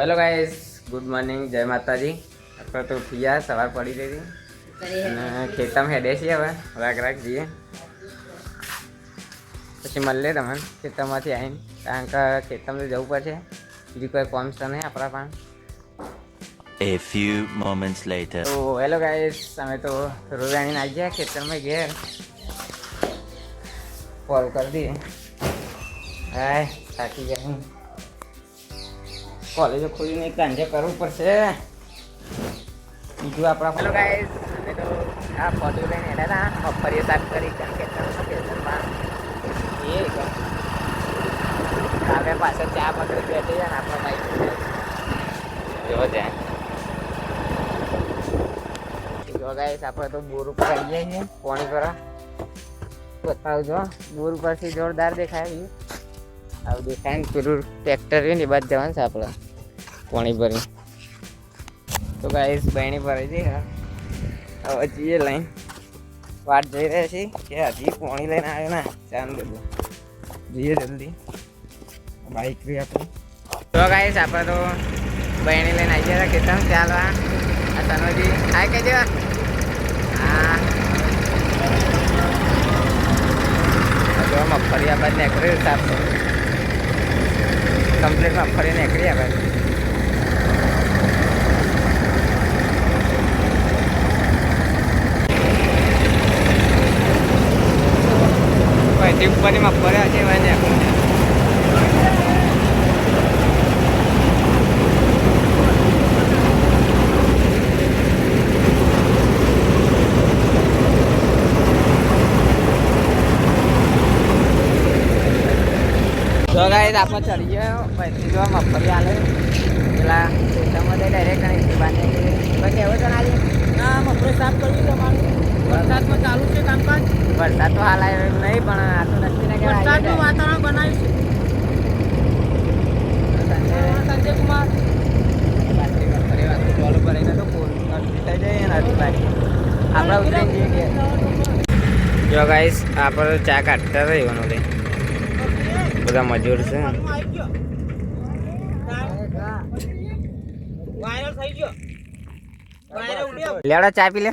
Hello guys good morning જય માતાજી. આપણે તો ઉઠી સવાર પડી ગઈ હતી. અને ખેતમ હેડે છીએ હવે રાગ રાગ જઈએ પછી મળીએ તમને ખેતરમાંથી આવીને. કારણ કે ખેતરમાં તો જવું પડશે. બીજું કોઈ કોમ્સ છે નહીં આપણા પણ. A few moments later. તો હેલો ગાઈસ અમે તો રોજાણીને આવી ગયા ખેતરમાં ઘેર. કોલ કરી દઈએ. હાય થાકી ગયા. હું કોલેજો ખોલીને કાંજે કરવું પડશે. બીજું આપણા હેલો ગાઈઝ અમે તો આ ફોટો લઈને હેડા હતા મગફળી સાફ કરી કારણ કે એ હવે પાછળ ચા પકડી બેઠી છે ને આપણા બાઈક જો જાય જો ગાઈસ આપણે તો બોર ઉપર આવી છીએ. પાણી પર બતાવજો. બોર ઉપરથી જોરદાર દેખાય છે. આવું દેખાય ને પેલું ટ્રેક્ટર ને બાદ જવાનું છે આપણે. પાણી ભરી. તો ગાઈસ બહેણી ભરી જઈ હા. હવે જઈએ લઈને વાટ જઈ રહ્યા છીએ કે હજી પાણી લઈને આવ્યો ને ચાંદ બધું જઈએ જલ્દી. બાઈક બી આપણે. તો ગાઈસ આપણે તો બહેણી લઈને આવી ગયા હતા ખેતર ચાલવા. આ તનોજી હાય કહી જેવા હા. જો મગફળી આ બાદ નીકળી સાફ કમ્પ્લીટ મગફળી નીકળી આ બાદ પછી ઉપરની મગફળી હશે એવા નીકળી તો ગાઈસ આપણે ચડી ગયો પછી જો મગફળી આલે પેલા ખેતરમાં ડાયરેક્ટ નહીં બાંધે પછી એવું જણાવી ના મફળે સાફ કરવી તમારે વરસાદમાં ચાલુ છે કામકાજ? વરસાદ તો હાલ આવ્યો નહીં પણ આ તો નક્કી ને વરસાદનું વાતાવરણ બનાવ્યું છે. સંજય કુમાર. જો ગાઈસ આપણે ચા કાઢતા રહેવાનું લે બધા મજૂર છે. લેવડા ચા પી લે.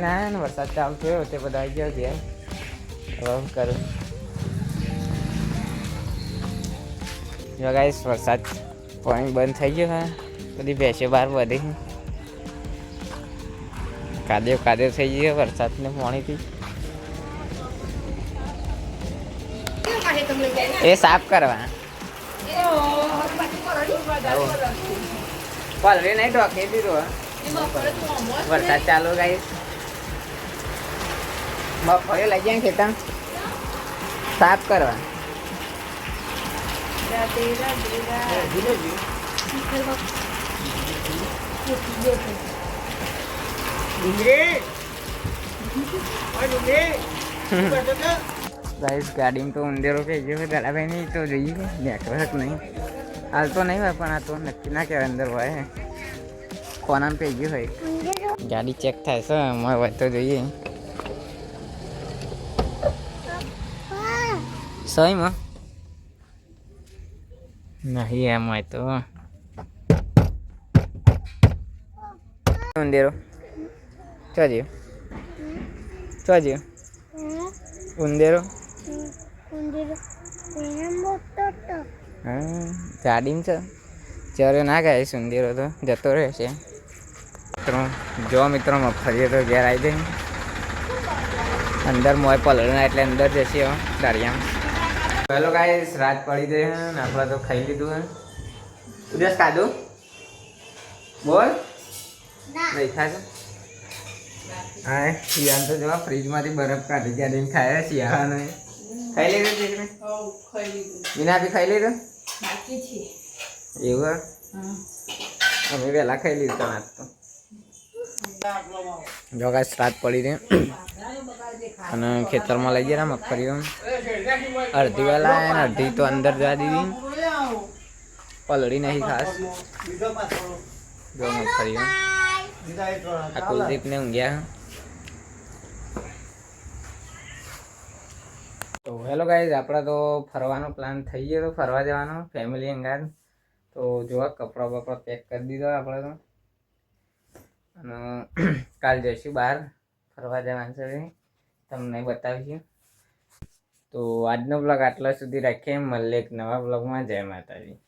મેણી આવ્યા ના, વરસાદ ચાલુ થયો, તે બધા આવી ગયો ઘેર હવે કરું? જો વરસાદ પાણી બંધ થઈ ગયો હા બધી ભેંસે બહાર બધી કાદેવ કાદેવ થઈ ગયો વરસાદને પાણીથી. એ સાફ કરવા પલરે નહીં ઢોકી દીધું. વરસાદ ચાલુ ગાઈસ મગફળી લઈ જાય ખેતર. સાફ કરવા. ગાઈસ, ગાડીમાં તો ઉંદેરો થઈ ગયો દાદાભાઈ નહીં, તો જોઈએ કે નેટવર્ક નહીં. હાલ તો નહીં હોય, પણ આ તો નક્કી ના કહેવાય, અંદર હોય. કોનામાં પી ગયું હોય. ગાડી ચેક થાય છે અમારે હોય તો જોઈએ. સહીમાં નહીં એમ તો ઉંદેરો ચોજ્યો ચોજ્યો ઉંદેરો હા ગાડીમાં છે ચારે ના ગાય સુંદરો તો જતો રહેશે મિત્રો જો મિત્રો ફરીએ તો ઘેર આવી જાય અંદર મોય પલળના એટલે અંદર જશે દરિયામાં હેલો ગાઈસ રાત પડી ગઈ હે ને આપણે તો ખાઈ લીધું હે. ઉદાસ ખાધું બોલ. નહીં ખાધું હા શિયાળ તો જવા ફ્રીજમાંથી બરફ કાઢી કાઢીને ખાયા શિયાળાનો નહીં ખાઈ લીધું દીકરી વિના બી ખાઈ લીધું. એવું અમે વહેલા ખાઈ લીધું તો આજ તો. જો કાંઈ રાત પડી રહી. અને ખેતરમાં લઈ ગયા મગફળીઓ. અડધી વહેલા આયા ને અડધી તો અંદર જવા દીધી. પલળી નહીં ખાસ. જો મગફળીઓ. આ કુલદીપ ને ઊંઘ્યા. તો હેલો ગાઈઝ આપણે તો ફરવાનો પ્લાન થઈ ગયો તો ફરવા જવાનો. ફેમિલી અંગાર તો જોવા કપડાં બપડા પેક કરી દીધો આપણે તો. અને કાલ જઈશું બહાર, ફરવા જવાનું છે તમને બતાવીશું. તો આજનો બ્લોગ આટલા સુધી રાખીએ. મળીએ એક નવા બ્લોગમાં જય માતાજી.